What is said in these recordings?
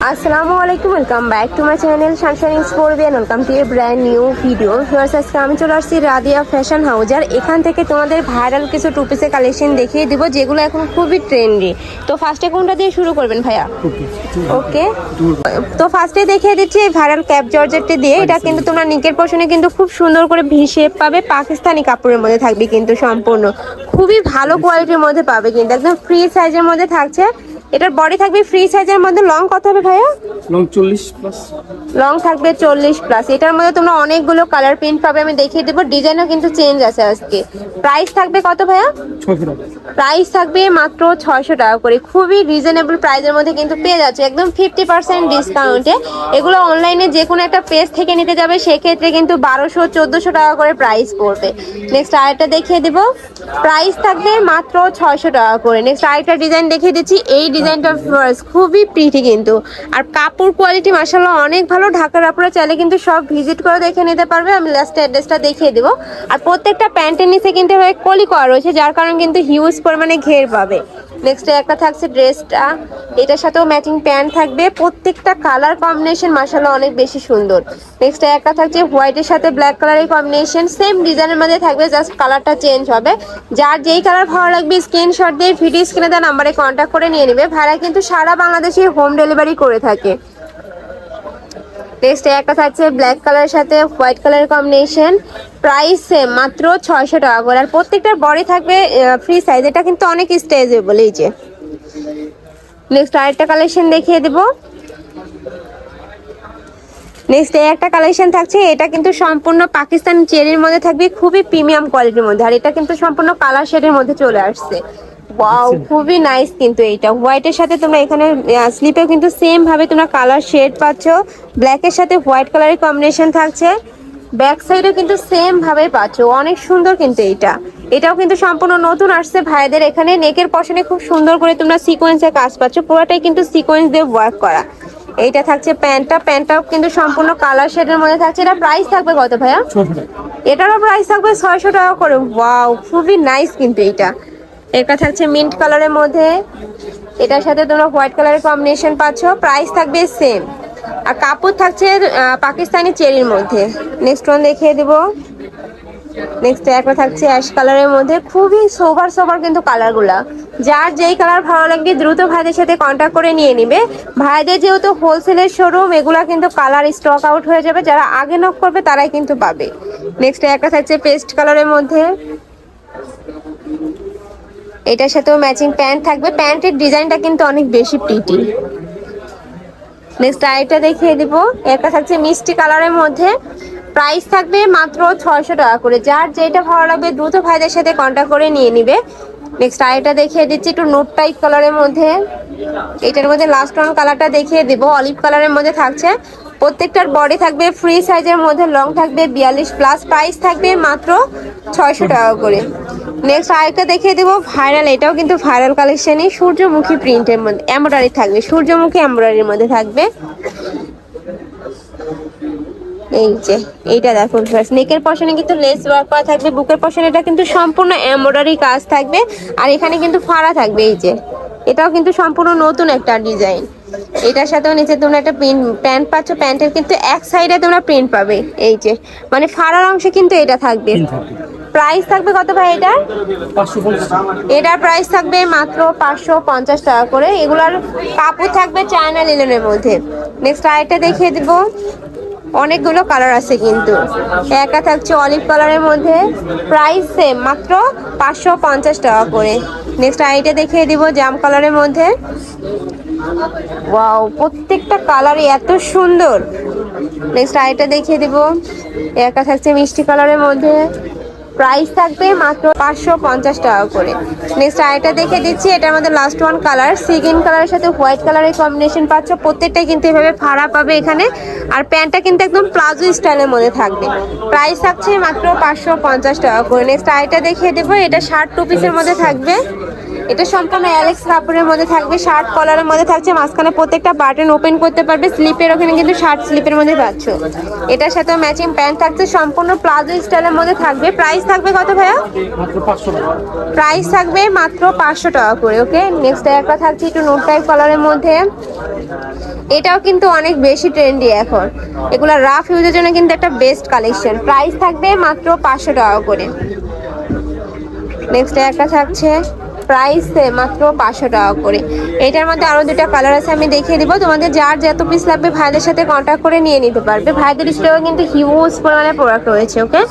আসসালামু আলাইকুম welcome back to my channel sunshine স্পোর্বিয়ান welcome to a brand new video first আজকে আমি চলে আসছি রাদিয়া ফ্যাশন হাউস আর এখান থেকে তোমাদের ভাইরাল কিছু টু পিসের কালেকশন দেখিয়ে দিব যেগুলো এখন খুবই ট্রেন্ডি তো ফার্স্টে কোনটা দিয়ে শুরু করবেন ভাইয়া? ওকে তো ফার্স্টে দেখিয়ে দিচ্ছি এই ভাইরাল ক্যাপ জর্জেটটি দিয়ে। এটা কিন্তু তোমরা নিকের পোর্শনে কিন্তু খুব সুন্দর করে ভি শেপ পাবে পাকিস্তানি কাপড়ের মধ্যে থাকবে কিন্তু সম্পূর্ণ। খুবই ভালো কোয়ালিটির মধ্যে পাবে কিন্তু একদম ফ্রি সাইজের মধ্যে থাকছে। এটার বডি থাকবে ফ্রি সাইজের মধ্যে লং কত হবে ভাইয়া? লং চল্লিশ প্লাস লং থাকবে চল্লিশ প্লাস এটার মধ্যে তোমরা অনেকগুলো কালার প্রিন্ট পাবে আমি দেখিয়ে দেবো। ডিজাইনও কিন্তু চেঞ্জ আছে আজকে। প্রাইস থাকবে কত ভাইয়া? ছয়শো টাকা। প্রাইস থাকবে মাত্র ছয়শো টাকা করে। খুবই রিজনেবল প্রাইসের মধ্যে কিন্তু পেয়ে যাচ্ছে। একদম ফিফটি পার্সেন্ট ডিসকাউন্টে এগুলো অনলাইনে যে কোনো একটা পেজ থেকে নিতে যাবে সেক্ষেত্রে কিন্তু বারোশো চোদ্দোশো টাকা করে প্রাইস পড়বে। নেক্সট আরেকটা দেখিয়ে দিব। প্রাইস থাকবে মাত্র ছয়শো টাকা করে। নেক্সট আরেকটা ডিজাইন দেখিয়ে দিচ্ছি। এই ডিজাইনটা খুবই প্রিটি কিন্তু। আর কাপড় কোয়ালিটি মাসাল্লাহ অনেক ভালো। ঢাকার আপনারা চাইলে কিন্তু সব ভিজিট করে দেখে নিতে পারবে। আমি লাস্ট অ্যাড্রেসটা দেখিয়ে দেবো। আর প্রত্যেকটা প্যান্টের নিচে কিন্তু কলি করা রয়েছে, যার কারণে কিন্তু হিউজ পরিমাণে ঘের পাবে। নেক্সট একটা থাকছে ড্রেসটা। এটার সাথেও ম্যাচিং প্যান্ট থাকবে। প্রত্যেকটা কালার কম্বিনেশন মাসাল্লাহ অনেক বেশি সুন্দর। নেক্সট একটা থাকছে হোয়াইটের সাথে ব্ল্যাক কালারের কম্বিনেশন সেম ডিজাইনের মধ্যে থাকবে জাস্ট কালারটা চেঞ্জ হবে। যার যেই কালার ভালো লাগবে স্ক্রিনশট দিয়ে ভিডিও স্ক্রিনে দেওয়া নাম্বারে কন্ট্যাক্ট করে নিয়ে নেবে। ভাড়া কিন্তু সারা বাংলাদেশে হোম ডেলিভারি করে থাকে। নেক্সট একটা থাকছে ব্ল্যাক কালারের সাথে হোয়াইট কালারের কম্বিনেশন প্রাইস মাত্র ছয়শো টাকা করে। আর প্রত্যেকটার বডি থাকবে ফ্রি সাইজ এটা কিন্তু অনেক স্টেজেবল এই যে। নেক্সট আরেকটা কালেকশন দেখিয়ে দেবো। নেক্সট এই একটা কালেকশন থাকছে। এটা কিন্তু সম্পূর্ণ পাকিস্তান চেরির মধ্যে থাকবে, খুবই প্রিমিয়াম কোয়ালিটির মধ্যে। আর এটা কিন্তু সম্পূর্ণ কালার শেডের মধ্যে চলে আসছে। ওয়াও খুবই নাইস কিন্তু এইটা। হোয়াইটের সাথে তোমরা এখানে স্লিপেও কিন্তু সেম ভাবে তোমরা কালার শেড পাচ্ছ। ব্ল্যাকের সাথে হোয়াইট কালারের কম্বিনেশন থাকছে। ব্যাক সাইডেও কিন্তু সেম ভাবে পাচ্ছ। অনেক সুন্দর কিন্তু এইটা। এটাও কিন্তু সম্পূর্ণ নতুন আসছে ভাইদের এখানে। নেকের পশনে খুব সুন্দর করে তোমরা সিকোয়েন্সের কাজ পাচ্ছ। পুরোটাই কিন্তু সিকোয়েন্স দিয়ে ওয়ার্ক করা। এইটা থাকছে প্যান্টটা প্যান্টটাও কিন্তু সম্পূর্ণ কালার শেডের মধ্যে থাকছে। এটা প্রাইস থাকবে কত ভাইয়া? এটারও প্রাইস থাকবে ছয়শো টাকা করে। ওয়াও খুবই নাইস কিন্তু এইটা। এটা থাকছে মিন্ট কালারের মধ্যে। এটার সাথে তোমরা হোয়াইট কালারের কম্বিনেশন পাচ্ছ। প্রাইস থাকবে সেম আর কাপড় থাকছে পাকিস্তানি চেরির মধ্যে। নেক্সট ওয়ান দেখিয়ে দিব। নেক্সট একটা থাকছে অ্যাশ কালারের মধ্যে। খুবই সোভার সোভার কিন্তু কালারগুলা যার যেই কালার ভালো লাগবে, দ্রুত ভাইদের সাথে কন্ট্যাক্ট করে নিয়ে নিবে। ভাইদের যেহেতু হোলসেলের শোরুম এগুলা কিন্তু কালার স্টক আউট হয়ে যাবে। যারা আগে নক করবে, তারাই কিন্তু পাবে। নেক্সট একটা থাকছে পেস্ট কালারের মধ্যে। এটার সাথেও ম্যাচিং প্যান্ট থাকবে। প্যান্টের ডিজাইনটা কিন্তু অনেক বেশি প্রিটি নেক্সট আরেকটা দেখিয়ে দিব। একটা থাকছে মিষ্টি কালারের মধ্যে। প্রাইস থাকবে মাত্র ছয়শো টাকা করে। যার যেটা ভালো লাগবে, দ্রুত ভাইদের সাথে কন্ট্যাক্ট করে নিয়ে নিবে। নেক্সট আরেকটা দেখিয়ে দিচ্ছি, একটু নোট টাইপ কালারের মধ্যে। এটার মধ্যে লাস্ট ওয়ান কালারটা দেখিয়ে দিব অলিভ কালারের মধ্যে থাকছে। প্রত্যেকটার বডি থাকবে ফ্রি সাইজের মধ্যে লং থাকবে বিয়াল্লিশ প্লাস প্রাইস থাকবে মাত্র ছয়শো টাকা করে। নেক্সট আরেকটা দেখিয়ে দেবো ভাইরাল এটাও কিন্তু ভাইরাল কালেকশনই সূর্যমুখী প্রিন্টের মধ্যে এমব্রয়ডারি থাকবে, সূর্যমুখী এমব্রয়ডারির মধ্যে থাকবে। এই যে এইটা দেখো নেকের পশনে কিন্তু লেস ওয়ার্ক করা থাকবে বুকের পশনে এটা কিন্তু সম্পূর্ণ এমব্রয়ডারি কাজ থাকবে আর এখানে কিন্তু ফাড়া থাকবে এই যে। এটাও কিন্তু সম্পূর্ণ নতুন একটা ডিজাইন এটার সাথেও নিচে তোমরা একটা প্রিন্ট প্যান্ট পাচ্ছ প্যান্টের কিন্তু এক সাইডে তোমরা প্রিন্ট পাবে এই যে। মানে ফাড়ার অংশে কিন্তু এটা থাকবে। প্রাইস থাকবে। কত ভাই এটার? এটার প্রাইস থাকবে মাত্র পাঁচশো পঞ্চাশ টাকা করে। এগুলার কাপড় থাকবে চায়না লিলেনের মধ্যে। নেক্সট আরেকটা দেখিয়ে দিব। অনেকগুলো কালার আছে কিন্তু। একা থাকছে অলিভ কালারের মধ্যে। প্রাইস সেম মাত্র পাঁচশো পঞ্চাশ টাকা করে। নেক্সট আইটা দেখিয়ে দিব জাম কালারের মধ্যে। ওয়াও প্রত্যেকটা কালারই এত সুন্দর। নেক্সট আইটা দেখিয়ে দিব। একা থাকছে মিষ্টি কালারের মধ্যে। প্রাইস থাকবে মাত্র পাঁচশো পঞ্চাশ টাকা করে। নেক্সট আরেকটা দেখে দিচ্ছি, এটা আমাদের লাস্ট ওয়ান কালার সিগিন কালারের সাথে হোয়াইট কালারের কম্বিনেশন পাচ্ছ। প্রত্যেকটাই কিন্তু এভাবে ভাড়া পাবে এখানে। আর প্যান্টটা কিন্তু একদম প্লাজো স্টাইলের মধ্যে থাকবে। প্রাইস থাকছে মাত্র পাঁচশো পঞ্চাশ টাকা করে। নেক্সট আরেকটা দেখিয়ে দেবো, এটা ষাট টু পিসের মধ্যে থাকবে। এটা সম্পূর্ণ অ্যালেক্স কাপড়ের মধ্যে থাকবে শার্ট কলারের মধ্যে থাকছে মাঝখানে প্রত্যেকটা বাটন ওপেন করতে পারবে স্লিপের ওখানে কিন্তু শার্ট স্লিপের মধ্যে পাচ্ছ। এটার সাথে ম্যাচিং প্যান্ট থাকছে সম্পূর্ণ প্লাজো স্টাইলের মধ্যে থাকবে। প্রাইস থাকবে কত ভাইয়া? প্রাইস থাকবে মাত্র পাঁচশো টাকা করে ওকে নেক্সট একটা থাকছে একটু নোট টাইপ কালারের মধ্যে। এটাও কিন্তু অনেক বেশি ট্রেন্ডি এখন। এগুলো রাফ ইউজের জন্য কিন্তু একটা বেস্ট কালেকশন প্রাইস থাকবে মাত্র পাঁচশো টাকা করে। নেক্সট একটা থাকছে প্রাইস মাত্র পাঁচশো টাকা করে। এটার মধ্যে আরও দুটা কালার আছে, আমি দেখিয়ে দিব। তোমাদের যার যত পিস লাগবে, ভাইদের সাথে কন্ট্যাক্ট করে নিয়ে নিতে পারবে। ভাইদের স্টোরে কিন্তু হিউজ পরিমাণে প্রোডাক্ট রয়েছে ওকে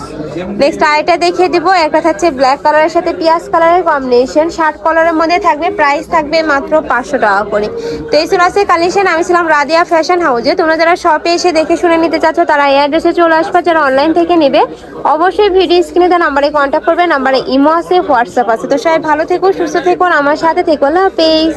নেক্সট আরেকটা দেখিয়ে দিব। একটা থাকছে ব্ল্যাক কালারের সাথে পিয়াজ কালারের কম্বিনেশন শার্ট কালারের মধ্যে থাকবে প্রাইস থাকবে মাত্র পাঁচশো টাকা করে। তো এই ছিল আছে কালেকশন আমি ছিলাম রাদিয়া ফ্যাশন হাউসে তোমরা যারা শপে এসে দেখে শুনে নিতে চাচ্ছ, তারা এই অ্যাড্রেসে চলে আসবে। যারা অনলাইন থেকে নেবে, অবশ্যই ভিডিও স্ক্রিনে তার নাম্বারে কন্ট্যাক্ট করবে। নাম্বারে ইমো আছে হোয়াটসঅ্যাপ আছে। তো সবাই ভালো থেকো, সুস্থ থেকো আমার সাথে থেকো। আল্লাহ হাফেজ।